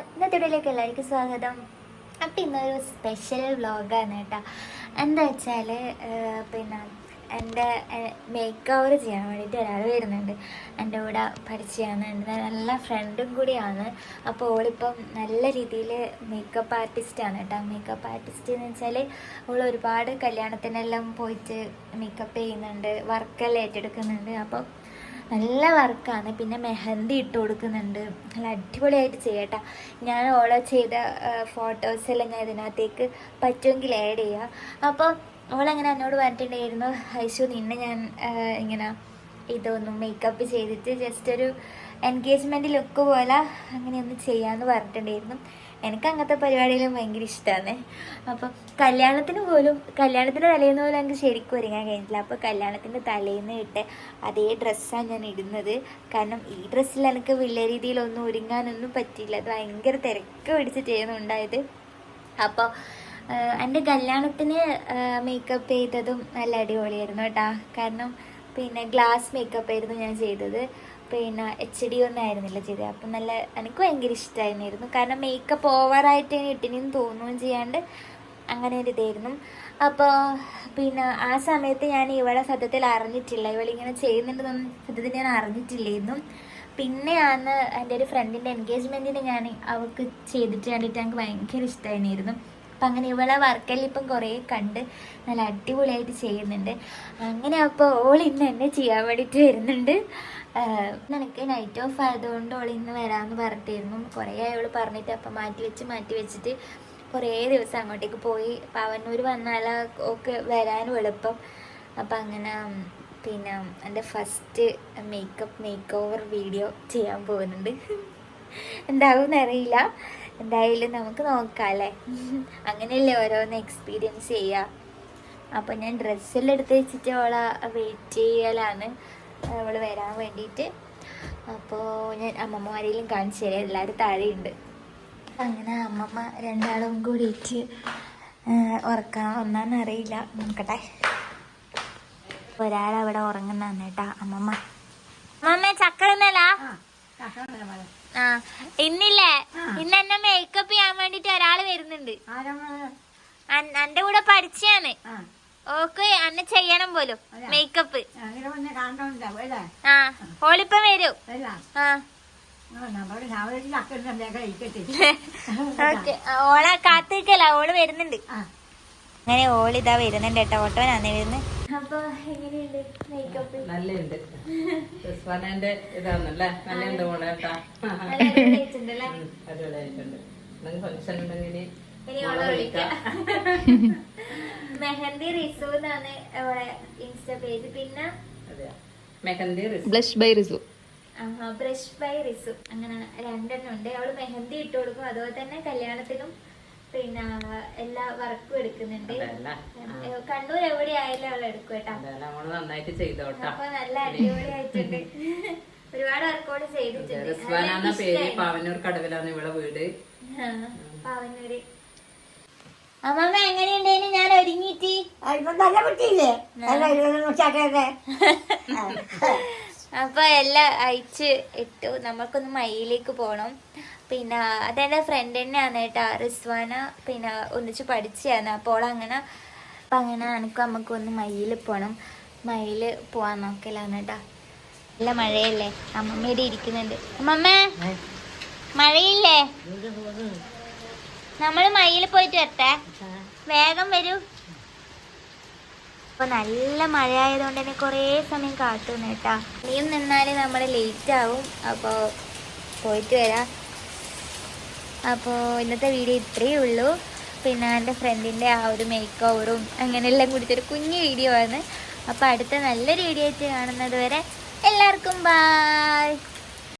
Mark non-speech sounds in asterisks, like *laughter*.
ഇന്നത്തെ വീഡിയോയിലേക്ക് എല്ലാവർക്കും സ്വാഗതം. അപ്പം ഇന്നൊരു സ്പെഷ്യൽ വ്ളോഗാണ് കേട്ടോ. എന്താ വെച്ചാൽ പിന്നെ എന്റെ മേക്ക് ഓവർ ചെയ്യാൻ വേണ്ടിയിട്ട് ഒരാൾ വരുന്നുണ്ട്. എന്റെ കൂടെ പരിചയമാണ് എന്റെ നല്ല ഫ്രണ്ടും കൂടിയാണ്. അപ്പോൾ ഓളിപ്പം നല്ല രീതിയിൽ മേക്കപ്പ് ആർട്ടിസ്റ്റാണ് കേട്ടോ. മേക്കപ്പ് ആർട്ടിസ്റ്റ് എന്ന് വെച്ചാൽ അവൾ ഒരുപാട് കല്യാണത്തിനെല്ലാം പോയിട്ട് മേക്കപ്പ് ചെയ്യുന്നുണ്ട്. വർക്കെല്ലാം ഏറ്റെടുക്കുന്നുണ്ട്. അപ്പോൾ നല്ല വർക്കാണ്. പിന്നെ മെഹന്തി ഇട്ട് കൊടുക്കുന്നുണ്ട്. നല്ല അടിപൊളിയായിട്ട് ചെയ്യട്ടോ. ഞാൻ ഓളെ ചെയ്ത ഫോട്ടോസെല്ലാം ഞാൻ ഇതിനകത്തേക്ക് പറ്റുമെങ്കിൽ ആഡ് ചെയ്യാം. അപ്പോൾ ഓളങ്ങനെ എന്നോട് പറഞ്ഞിട്ടുണ്ടായിരുന്നു ഐശു നിന്നെ ഞാൻ ഇങ്ങനെ ഇതൊന്നും മേക്കപ്പ് ചെയ്തിട്ട് ജസ്റ്റ് ഒരു എൻഗേജ്മെന്റ് ലുക്ക് പോലെ അങ്ങനെ ഒന്ന് ചെയ്യാമെന്ന് പറഞ്ഞിട്ടുണ്ടായിരുന്നു. എനിക്ക് അങ്ങനത്തെ പരിപാടികളും ഭയങ്കര ഇഷ്ടമാണ് അപ്പം കല്യാണത്തിന് പോലും കല്യാണത്തിന്റെ തലേന്ന് പോലും എനിക്ക് ശരിക്കും ഒരുങ്ങാൻ കഴിഞ്ഞിട്ടില്ല. അപ്പോൾ കല്യാണത്തിന്റെ തലേന്ന് ഇട്ട് അതേ ഡ്രസ്സാണ് ഞാൻ ഇടുന്നത്. കാരണം ഈ ഡ്രസ്സിൽ എനിക്ക് വലിയ രീതിയിലൊന്നും ഒരുങ്ങാനൊന്നും പറ്റിയില്ല. അത് ഭയങ്കര തിരക്ക് പിടിച്ച് ചെയ്യുന്നുണ്ടായത് അപ്പോൾ എന്റെ കല്യാണത്തിന് മേക്കപ്പ് ചെയ്തതും നല്ല അടിപൊളിയായിരുന്നു കേട്ടോ. കാരണം പിന്നെ ഗ്ലാസ് മേക്കപ്പ് ആയിരുന്നു ഞാൻ ചെയ്തത്. പിന്നെ എച്ച് ഡി ഒന്നും ആയിരുന്നില്ല ചെയ്തത് അപ്പം നല്ല എനിക്ക് ഭയങ്കര ഇഷ്ടമായിരുന്നു കാരണം മേക്കപ്പ് ഓവറായിട്ട് ഇട്ടിനെന്ന് തോന്നുകയും ചെയ്യാണ്ട് അങ്ങനെ ഒരു ഇതായിരുന്നു. അപ്പോൾ പിന്നെ ആ സമയത്ത് ഞാൻ ഇവളെ സത്യത്തിൽ അറിഞ്ഞിട്ടില്ല. ഇവളിങ്ങനെ ചെയ്യുന്നുണ്ടെന്നൊന്നും സത്യത്തിൽ ഞാൻ അറിഞ്ഞിട്ടില്ലായിരുന്നു. പിന്നെയാണ് എന്റെ ഒരു ഫ്രണ്ടിന്റെ എൻഗേജ്മെന്റിന് ഞാൻ അവൾക്ക് ചെയ്തിട്ട് കണ്ടിട്ട് എനിക്ക് ഭയങ്കര ഇഷ്ടമായിരുന്നു അപ്പം അങ്ങനെ ഇവളെ വർക്കെല്ലാം ഇപ്പം കുറേ കണ്ട് നല്ല അടിപൊളിയായിട്ട് ചെയ്യുന്നുണ്ട്. അങ്ങനെ അപ്പോൾ ഓൾ ഇന്ന് എന്നെ ചെയ്യാൻ വേണ്ടിയിട്ട് വരുന്നുണ്ട്. നിനക്ക് നൈറ്റ് ഓഫ് ആയതുകൊണ്ട് അവൾ ഇന്ന് വരാമെന്ന് പറഞ്ഞിട്ടായിരുന്നു കുറേ അയാൾ പറഞ്ഞിട്ട് അപ്പം മാറ്റി വെച്ച് മാറ്റി വെച്ചിട്ട് കുറേ ദിവസം അങ്ങോട്ടേക്ക് പോയി. പവന്നൂർ വന്നാൽ ഒക്കെ വരാനും എളുപ്പം. അപ്പം അങ്ങനെ പിന്നെ എന്റെ first makeup makeover video ചെയ്യാൻ പോകുന്നുണ്ട്. എന്താവും അറിയില്ല. എന്തായാലും നമുക്ക് നോക്കാം അല്ലേ? അങ്ങനെയല്ലേ ഓരോന്ന് എക്സ്പീരിയൻസ് ചെയ്യുക. അപ്പോൾ ഞാൻ ഡ്രസ്സെല്ലാം എടുത്ത് വെച്ചിട്ട് അവളെ വെയിറ്റ് ചെയ്യലാണ്. അവൾ വരാൻ വേണ്ടിയിട്ട്. അപ്പോൾ ഞാൻ അമ്മമ്മമാരെയും കാണിച്ചു തരാം. എല്ലാവരും താഴെയുണ്ട്. അങ്ങനെ അമ്മമ്മ രണ്ടാളും കൂടിയിട്ട് ഉറക്കാൻ ഒന്നാന്ന് അറിയില്ല. നോക്കട്ടെ. ഒരാളവിടെ ഉറങ്ങുന്നാണ് കേട്ടാ അമ്മമ്മ. അമ്മമ്മ ചക്കളന്നല്ല ആ ഇന്നില്ലേ? ഇന്ന് എന്നെ മേക്കപ്പ് ചെയ്യാൻ വേണ്ടിട്ട് ഒരാൾ വരുന്നുണ്ട്. എന്റെ കൂടെ പഠിച്ചാണ് ഓക്ക് അന്നെ ചെയ്യണം പോലും. മേക്കപ്പ് ആ ഓളിപ്പം വരും. ആ. *laughs* ഓക്കെ. ഓളെ കാത്തിരിക്കല ഓൾ വരുന്നുണ്ട്. അങ്ങനെ ഓളിതാ വരുന്നുണ്ട് കേട്ടോ വരുന്നത് അപ്പൊ എങ്ങനെയുണ്ട് മേക്കപ്പ് നല്ലുണ്ട് റിസ്വാനന്റെ ഇതാണല്ലേ നല്ലുണ്ട് മോളെ കേട്ടാ. അടിപൊളിയായിട്ടുണ്ടല്ലേ? ഉം, അടിപൊളിയായിട്ടുണ്ട്. എന്തെങ്കിലും ഫംഗ്ഷൻ ഉണ്ടെങ്കിൽ വിളിക്കാം. *laughs* മെഹന്തി റിസു എന്നാണ് അവളെ ഇൻസ്റ്റ പേജ്. പിന്നെ Mehndi Rizu. Blush by Rizu. Brush by Rizu. അങ്ങനെ രണ്ടെണ്ണം ഉണ്ട്. അവൾ മെഹന്തി ഇട്ട് കൊടുക്കും. അതുപോലെ തന്നെ കല്യാണത്തിനും പിന്നെ എല്ലാ വർക്കും എടുക്കുന്നുണ്ട്. കണ്ണൂർ എവിടെ ആയാലും അവൾ എടുക്കും കേട്ടോ. അപ്പൊ നല്ല അടിപൊളിയായിട്ടുണ്ട് ഒരുപാട് വർക്കൗട്ട് ചെയ്തിട്ടുണ്ട്. പാവനൂർ എന്ന പേര് പാവന്നൂർ കടവിലാണ് ഇവിടെ വീട്. പാവനൂര് അമ്മമ്മ എങ്ങനെയുണ്ടേന് ഞാൻ ഒരുങ്ങിയിട്ട് നല്ല കുട്ടിയില്ലേ? നല്ല ചാട്ടേ *laughs* അപ്പൊ എല്ലാം അയച്ച് ഇട്ടു. നമുക്കൊന്ന് മയിലേക്ക് പോകണം പിന്നെ അതെന്റെ ഫ്രണ്ട് തന്നെയാണ് കേട്ടോ റിസ്വാന. പിന്നെ ഒന്നിച്ച് പഠിച്ചതാണ് അപ്പോൾ അങ്ങനെ അപ്പം അങ്ങനെ എനിക്ക് നമുക്ക് ഒന്ന് മയിൽ പോകണം മയിൽ പോവാൻ നോക്കലാണ് കേട്ടോ. നല്ല മഴയല്ലേ? അമ്മമ്മയുടെ ഇരിക്കുന്നുണ്ട്. അമ്മമ്മ മഴയില്ലേ? നമ്മൾ മയിൽ പോയിട്ട് വരട്ടെ. വേഗം വരൂ. അപ്പൊ നല്ല മഴ ആയതുകൊണ്ട് തന്നെ കുറേ സമയം കാത്തു കേട്ടാ. നീയും നിന്നാൽ നമ്മൾ ലേറ്റ് ആവും. അപ്പോൾ പോയിട്ട് വരാം. അപ്പോൾ ഇന്നത്തെ വീഡിയോ ഇത്രയേ ഉള്ളൂ. പിന്നെ എന്റെ ഫ്രണ്ടിന്റെ ആ ഒരു മേക്ക് ഓവറും അങ്ങനെയെല്ലാം കൂടിയിട്ടൊരു കുഞ്ഞു വീഡിയോ ആണ്. അപ്പോൾ അടുത്ത നല്ലൊരു വീഡിയോ ആയിട്ട് കാണുന്നത് വരെ എല്ലാവർക്കും ബായ്